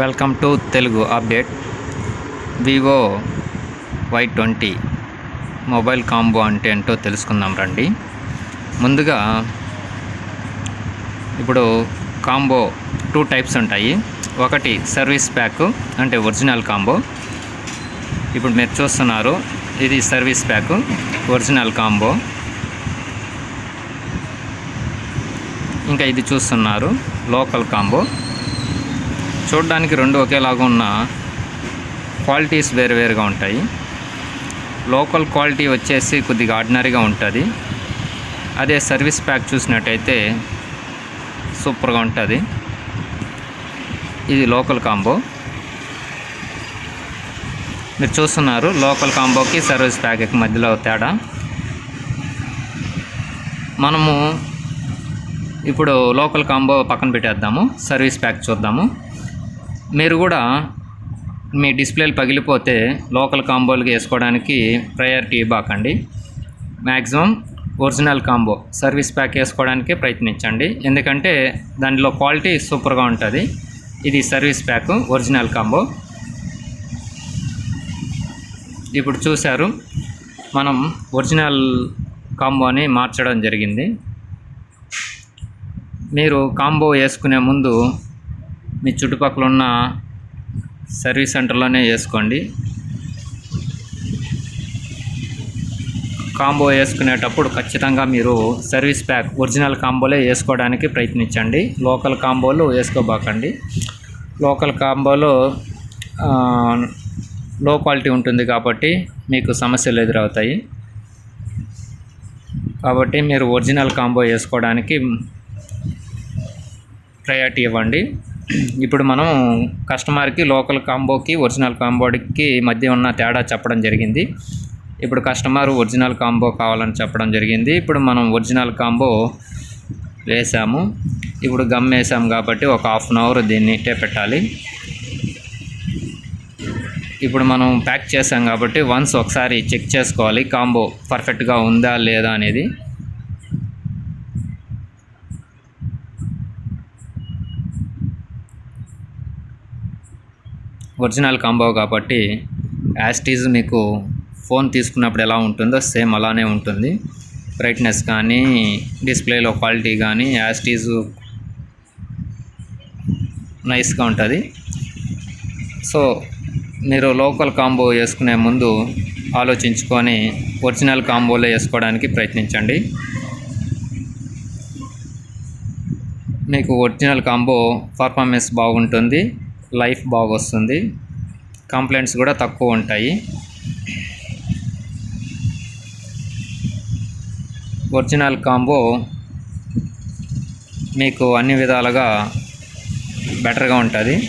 Welcome to Telugu update. Vivo Y twenty mobile combo అంటే ఏంటో తెలుసుకుందాం రండి. ముందుగా ఇప్పుడు కాంబో టూ టైప్స్ ఉంటాయి. ఒకటి సర్వీస్ ప్యాక్ అంటే ఒరిజినల్ కాంబో. ఇప్పుడు మీరు చూస్తున్నారు ఇది సర్వీస్ ప్యాక్ ఒరిజినల్ కాంబో. ఇంకా ఇది చూస్తున్నారు లోకల్ కాంబో. చూడడానికి రెండు ఒకేలాగా ఉన్న క్వాలిటీస్ వేరువేరుగా ఉంటాయి. లోకల్ క్వాలిటీ వచ్చేసి కొద్దిగా ఆర్డినరీగా ఉంటుంది. అదే సర్వీస్ ప్యాక్ చూసినట్టయితే సూపర్గా ఉంటుంది. ఇది లోకల్ కాంబో. మీరు చూస్తున్నారు లోకల్ కాంబోకి సర్వీస్ ప్యాక్కి మధ్యలో తేడా. మనము ఇప్పుడు లోకల్ కాంబో పక్కన పెట్టేద్దాము సర్వీస్ ప్యాక్ చూద్దాము. మీరు కూడా మీ డిస్ప్లేలు పగిలిపోతే లోకల్ కాంబోలకి వేసుకోవడానికి ప్రయారిటీ ఇవ్వకండి. Maximum original combo service pack వేసుకోవడానికి ప్రయత్నించండి. ఎందుకంటే దానిలో క్వాలిటీ సూపర్గా ఉంటుంది. ఇది సర్వీస్ ప్యాక్ ఒరిజినల్ కాంబో ఇప్పుడు చూశారు మనం ఒరిజినల్ కాంబోని మార్చడం జరిగింది. మీరు కాంబో వేసుకునే ముందు మీ చుట్టుపక్కల ఉన్న సర్వీస్ సెంటర్లోనే వేసుకోండి కాంబో వేసుకునేటప్పుడు ఖచ్చితంగా మీరు సర్వీస్ ప్యాక్ ఒరిజినల్ కాంబోలే వేసుకోవడానికి ప్రయత్నించండి. లోకల్ కాంబోలు వేసుకోబాకండి. లోకల్ కాంబోలో లో క్వాలిటీ ఉంటుంది కాబట్టి మీకు సమస్యలు ఎదురవుతాయి. కాబట్టి మీరు ఒరిజినల్ కాంబో వేసుకోవడానికి ప్రయారిటీ ఇవ్వండి. ఇప్పుడు మనం కస్టమర్కి లోకల్ కాంబోకి ఒరిజినల్ కాంబోకి మధ్య ఉన్న తేడా చెప్పడం జరిగింది. ఇప్పుడు కస్టమర్ ఒరిజినల్ కాంబో కావాలని చెప్పడం జరిగింది. ఇప్పుడు మనం ఒరిజినల్ కాంబో వేసాము. ఇప్పుడు గమ్ వేసాం కాబట్టి ఒక హాఫ్ అన్ అవర్ దీన్ని ఇట్టే పెట్టాలి. ఇప్పుడు మనం ప్యాక్ చేసాం కాబట్టి వన్స్ ఒకసారి చెక్ చేసుకోవాలి కాంబో పర్ఫెక్ట్గా ఉందా లేదా అనేది. ఒరిజినల్ కాంబో కాబట్టి యాస్టీజ్ మీకు ఫోన్ తీసుకున్నప్పుడు ఎలా ఉంటుందో సేమ్ అలానే ఉంటుంది. బ్రైట్నెస్ కానీ డిస్ప్లేలో క్వాలిటీ కానీ యాస్టీజ్ నైస్గా ఉంటుంది. సో మీరు లోకల్ కాంబో వేసుకునే ముందు ఆలోచించుకొని ఒరిజినల్ కాంబోలో వేసుకోవడానికి ప్రయత్నించండి. మీకు ఒరిజినల్ కాంబో పర్ఫార్మెన్స్ బాగుంటుంది. లైఫ్ బాగొస్తుంది. కంప్లైంట్స్ కూడా తక్కువ ఉంటాయి. ఒరిజినల్ కాంబో మీకు అన్ని విధాలుగా బెటర్గా ఉంటుంది.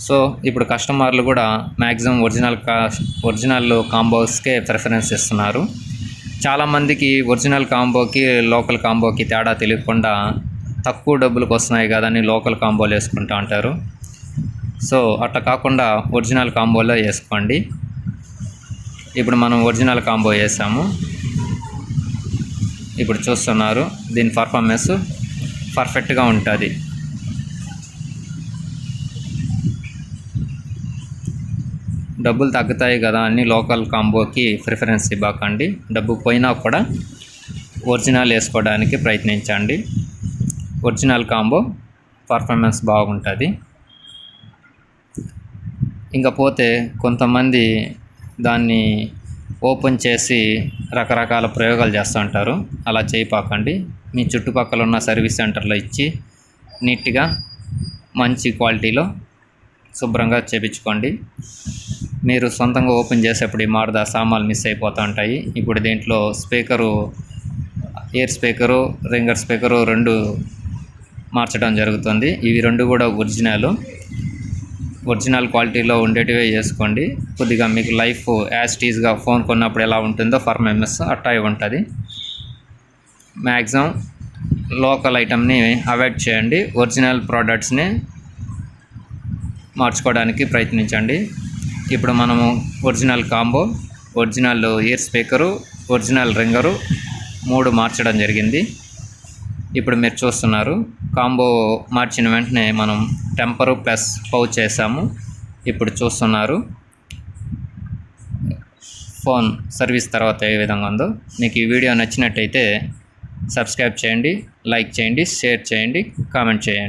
సో ఇప్పుడు కస్టమర్లు కూడా మ్యాక్సిమం ఒరిజినల్ ఒరిజినల్ కాంబోస్కే ప్రిఫరెన్స్ ఇస్తున్నారు. చాలామందికి ఒరిజినల్ కాంబోకి లోకల్ కాంబోకి తేడా తెలియకుండా తక్కువ డబ్బులకు వస్తున్నాయి కదని లోకల్ కాంబోలు వేసుకుంటా ఉంటారు సో అట్లా కాకుండా ఒరిజినల్ కాంబోలో వేసుకోండి. ఇప్పుడు మనం ఒరిజినల్ కాంబో వేసాము. ఇప్పుడు చూస్తున్నారు దీని పర్ఫార్మెన్స్ పర్ఫెక్ట్గా ఉంటుంది. డబ్బులు తగ్గుతాయి కదా అని లోకల్ కాంబోకి ప్రిఫరెన్స్ ఇవ్వకండి. డబ్బు పోయినా కూడా ఒరిజినల్ వేసుకోవడానికి ప్రయత్నించండి. Original combo. పర్ఫార్మెన్స్ బాగుంటుంది. ఇంకా పోతే కొంతమంది దాన్ని ఓపెన్ చేసి రకరకాల ప్రయోగాలు చేస్తూ ఉంటారు. అలా చేయపాకండి. మీ చుట్టుపక్కల ఉన్న సర్వీస్ సెంటర్లో ఇచ్చి నీట్గా మంచి క్వాలిటీలో శుభ్రంగా చేపించుకోండి. మీరు సొంతంగా ఓపెన్ చేసేప్పుడు ఈ మాడదా సామాన్లు మిస్ అయిపోతూ ఉంటాయి. ఇప్పుడు దీంట్లో speaker ear speaker ringer speaker రెండు మార్చడం జరుగుతుంది. ఇవి రెండు కూడా ఒరిజినల్. ఒరిజినల్ క్వాలిటీలో ఉండేటివే చేసుకోండి. కొద్దిగా మీకు లైఫ్ యాజ్ టీజ్గా ఫోన్ కొన్నప్పుడు ఎలా ఉంటుందో ఫర్ పర్ఫార్మెన్స్ అట్టా ఉంటుంది. మ్యాక్సిమం లోకల్ ఐటమ్ని అవాయిడ్ చేయండి. ఒరిజినల్ ప్రోడక్ట్స్ని మార్చుకోవడానికి ప్రయత్నించండి. ఇప్పుడు మనము original combo original ear speaker original ringer మూడు మార్చడం జరిగింది. ఇప్పుడు మీరు చూస్తున్నారు. కాంబో మార్చిన వెంటనే మనం టెంపరు ప్లస్ పౌ చేసాము. ఇప్పుడు చూస్తున్నారు. ఫోన్ సర్వీస్ తర్వాత ఏ విధంగా ఉందో. మీకు ఈ వీడియో నచ్చినట్టయితే సబ్స్క్రైబ్ చేయండి లైక్ చేయండి షేర్ చేయండి కామెంట్ చేయండి.